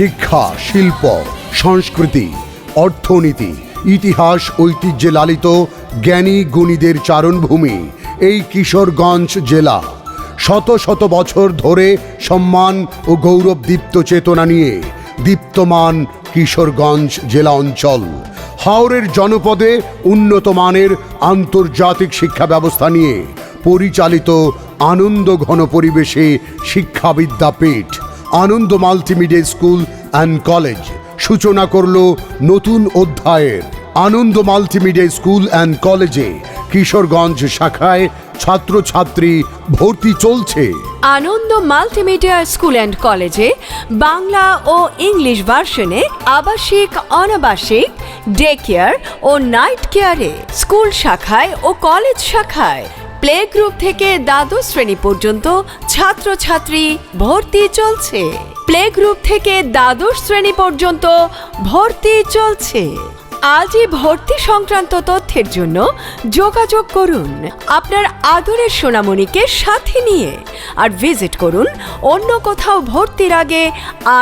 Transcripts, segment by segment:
শিক্ষা, শিল্প, সংস্কৃতি, অর্থনীতি, ইতিহাস, ঐতিহ্যে লালিত জ্ঞানী গুণীদের চারণভূমি এই কিশোরগঞ্জ জেলা। শত শত বছর ধরে সম্মান ও গৌরবদীপ্ত চেতনা নিয়ে দীপ্তমান কিশোরগঞ্জ জেলা অঞ্চল। হাওরের জনপদে উন্নত মানের আন্তর্জাতিক শিক্ষা ব্যবস্থা নিয়ে পরিচালিত আনন্দ ঘন পরিবেশে শিক্ষা বিদ্যাপীঠ Ananda multimedia school and college. সূচনা করল নতুন অধ্যায়ের আনন্দ মাল্টিমিডিয়া স্কুল অ্যান্ড কলেজে কিশোরগঞ্জ শাখায় ছাত্রছাত্রী ভর্তি চলছে। আনন্দ মাল্টিমিডিয়া স্কুল অ্যান্ড কলেজে বাংলা ও ইংলিশ ভার্সনে আবাসিক, অনাবাসিক, ডে কেয়ার ও নাইট কেয়ারে স্কুল শাখায় ও কলেজ শাখায় প্লে গ্রুপ থেকে দ্বাদশ শ্রেণি পর্যন্ত ছাত্রছাত্রী ভর্তি চলছে। প্লে গ্রুপ থেকে দ্বাদশ শ্রেণি পর্যন্ত ভর্তি চলছে। আজই ভর্তি সংক্রান্ত তথ্যের জন্য যোগাযোগ করুন। আপনার আদরের সোনামণিকে সাথে নিয়ে আর ভিজিট করুন অন্য কোথাও ভর্তির আগে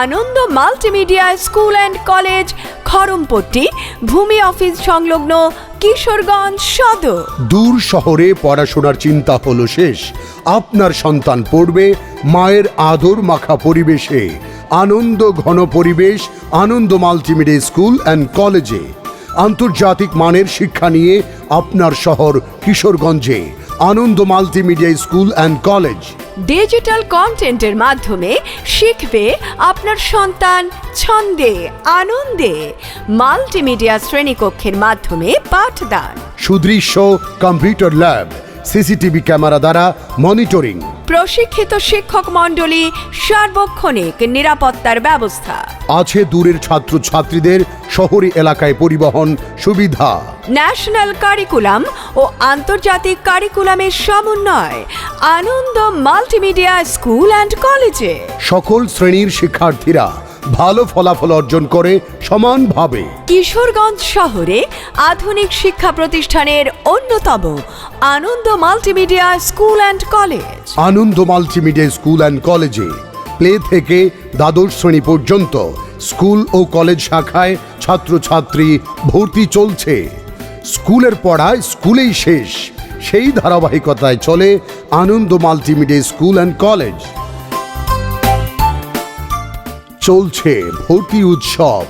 Ananda multimedia school and college Kharampatti ভূমি অফিস সংলগ্ন কিশোরগঞ্জ সদর। দূর শহরে পড়াশোনার চিন্তা হলো শেষ। আপনার সন্তান পড়বে মায়ের আদর মাখা পরিবেশে। আনন্দ ঘন পরিবেশ, আনন্দ মাল্টিমিডিয়া স্কুল অ্যান্ড কলেজে। আন্তর্জাতিক মানের শিক্ষা নিয়ে আপনার শহর কিশোরগঞ্জে। Ananda multimedia school and college. Digital কন্টেন্টের মাধ্যমে শিখবে আপনার সন্তান ছন্দে, আনন্দে মাল্টিমিডিয়া শ্রেণীকক্ষের মাধ্যমে পাঠদান। সুদৃশ্য কম্পিউটার ল্যাব। সিসিটিভি ক্যামেরা দ্বারা মনিটরিং। প্রশিক্ষিত শিক্ষক মণ্ডলী সার্বক্ষণিক নিরাপত্তার ব্যবস্থা। আছে দূরের ছাত্রছাত্রীদের শহরি এলাকায় পরিবহন সুবিধা। ন্যাশনাল কারিকুলাম ও আন্তর্জাতিক কারিকুলামের সমন্বয় আনন্দ মাল্টিমিডিয়া স্কুল অ্যান্ড কলেজে। সকল শ্রেণির শিক্ষার্থীরা ভালো ফলাফল অর্জন করে সমানভাবে। কিশোরগঞ্জ শহরে আধুনিক শিক্ষা প্রতিষ্ঠানের অন্যতম Ananda multimedia school and college. Ananda multimedia school and কলেজে প্লে থেকে দ্বাদশ শ্রেণি পর্যন্ত স্কুল ও কলেজ শাখায় ছাত্রছাত্রী ভর্তি চলছে। স্কুলের পড়া স্কুলেই শেষ সেই ধারাবাহিকতায় চলে Ananda multimedia school and college. চলছে ভর্তি উৎসব।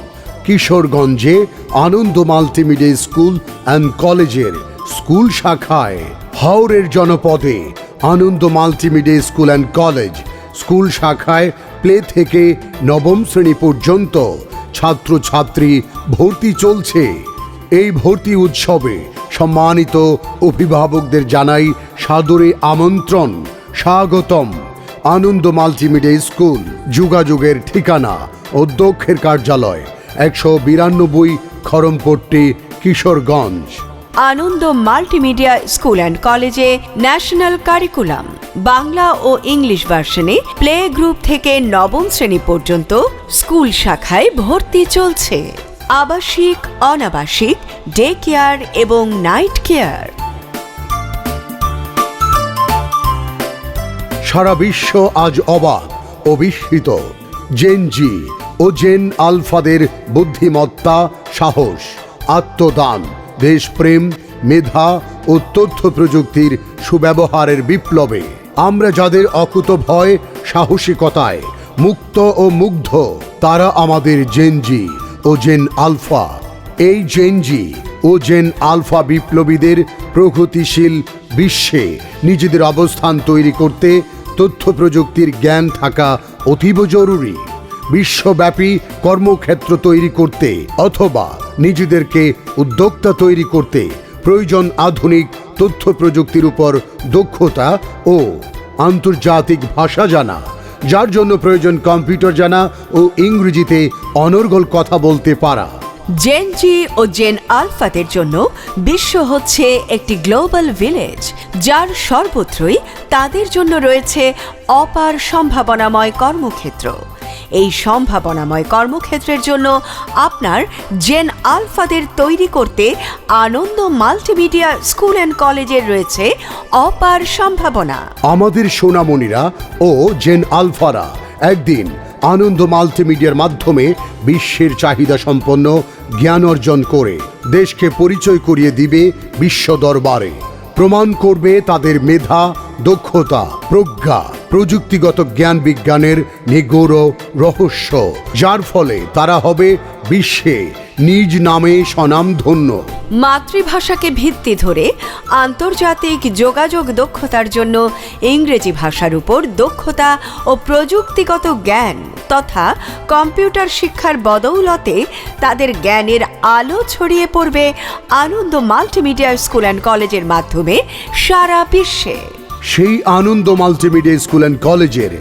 কিশোরগঞ্জে আনন্দ মাল্টিমিডিয়া স্কুল অ্যান্ড কলেজের স্কুল শাখায়। হাওরের জনপদে Ananda multimedia school and college school শাখায় প্লে থেকে নবম শ্রেণি পর্যন্ত ছাত্রছাত্রী ভর্তি চলছে। এই ভর্তি উৎসবে সম্মানিত অভিভাবকদের জানাই সাদরে আমন্ত্রণ, স্বাগতম। আনন্দ মাল্টিমিডিয়া স্কুল, যোগাযোগের ঠিকানা অধ্যক্ষের কার্যালয়, একশো বিরানব্বই Kharampatti Kishoreganj. Ananda multimedia school and কলেজে ন্যাশনাল কারিকুলাম, বাংলা ও ইংলিশ ভার্সনে প্লে গ্রুপ থেকে নবম শ্রেণি পর্যন্ত স্কুল শাখায় ভর্তি চলছে। আবাসিক, অনাবাসিক, ডে কেয়ার এবং নাইট কেয়ার। সারা বিশ্ব আজ অবাক ও বিস্মিত জেন জি ও জেন আলফাদের বুদ্ধিমত্তা, সাহস, আত্মদান, দেশপ্রেম, মেধা ও তথ্য প্রযুক্তির সুব্যবহারের বিপ্লবে। আমরা যাদের অকুত ভয়, সাহসিকতায় মুক্ত ও মুগ্ধ, তারা আমাদের জেনজি ও জেন আলফা এই জেনজি ও জেন আলফা বিপ্লবীদের প্রগতিশীল বিশ্বে নিজেদের অবস্থান তৈরি করতে তথ্য প্রযুক্তির জ্ঞান থাকা অতীব জরুরি। বিশ্বব্যাপী কর্মক্ষেত্র তৈরি করতে অথবা নিজেদেরকে উদ্যোক্তা তৈরি করতে প্রয়োজন আধুনিক তথ্য প্রযুক্তির উপর দক্ষতা ও আন্তর্জাতিক ভাষা জানা, যার জন্য প্রয়োজন কম্পিউটার জানা ও ইংরেজিতে অনর্গল কথা বলতে পারা। জেন জি ও জেন আলফাদের জন্য বিশ্ব হচ্ছে একটি গ্লোবাল ভিলেজ, যার সর্বত্রই তাদের জন্য রয়েছে অপার সম্ভাবনাময় কর্মক্ষেত্র। এই সম্ভাবনাময় কর্মক্ষেত্রের জন্য আপনার জেন আলফাদের তৈরি করতে আনন্দ মাল্টিমিডিয়া স্কুল অ্যান্ড কলেজের রয়েছে অপার সম্ভাবনা। আমাদের সোনামণিরা ও জেন আলফারা একদিন আনন্দ মাল্টিমিডিয়ার মাধ্যমে বিশ্বের চাহিদা সম্পন্ন জ্ঞান অর্জন করে দেশকে পরিচয় করিয়ে দিবে বিশ্ব দরবারে। প্রমাণ করবে তাদের মেধা দক্ষতা, প্রজ্ঞা, প্রযুক্তিগত জ্ঞান বিজ্ঞানের নিগূঢ় রহস্য, যার ফলে তারা হবে বিশ্বে নিজ নামে স্বনামধন্য। মাতৃভাষাকে ভিত্তি ধরে আন্তর্জাতিক যোগাযোগ দক্ষতার জন্য ইংরেজি ভাষার উপর দক্ষতা ও প্রযুক্তিগত জ্ঞান তথা কম্পিউটার শিক্ষার বদৌলতে তাদের জ্ঞানের আলো ছড়িয়ে পড়বে আনন্দ মাল্টিমিডিয়া স্কুল অ্যান্ড কলেজের মাধ্যমে সারা বিশ্বে। সেই আনন্দ মাল্টিমিডিয়া স্কুল অ্যান্ড কলেজের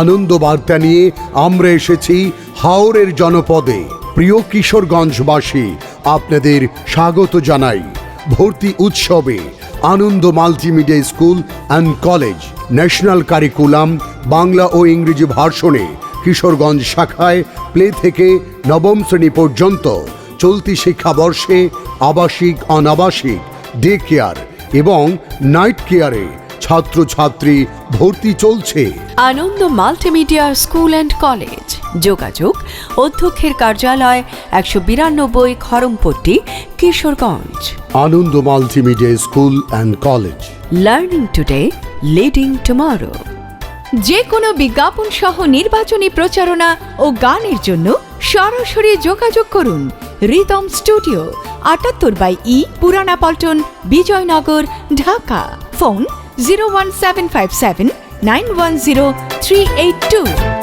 আনন্দ বার্তা নিয়ে আমরা এসেছি হাওরের জনপদে। প্রিয় কিশোরগঞ্জবাসী, আপনাদের স্বাগত জানাই। ভর্তি উৎসবে Ananda multimedia school and college, national curriculum, Bangla ও ইংরেজি ভার্সনে কিশোরগঞ্জ শাখায় প্লে থেকে নবম শ্রেণি পর্যন্ত চলতি শিক্ষাবর্ষে আবাসিক, অনাবাসিক, ডে কেয়ার এবং নাইট কেয়ারে ছাত্রছাত্রী ভর্তি চলছে। Ananda multimedia school and college. যোগাযোগ অধ্যক্ষের কার্যালয় একশো বিরানব্বই Kharampatti Kishoreganj. Ananda multimedia school and college. Learning today leading tomorrow যে কোনো বিজ্ঞাপন সহ নির্বাচনী প্রচারণা ও গানের জন্য সরাসরি যোগাযোগ করুন রিতম স্টুডিও আটাত্তর by E Purana Paltan Bijoynagar Dhaka. Phone 01757 910 382.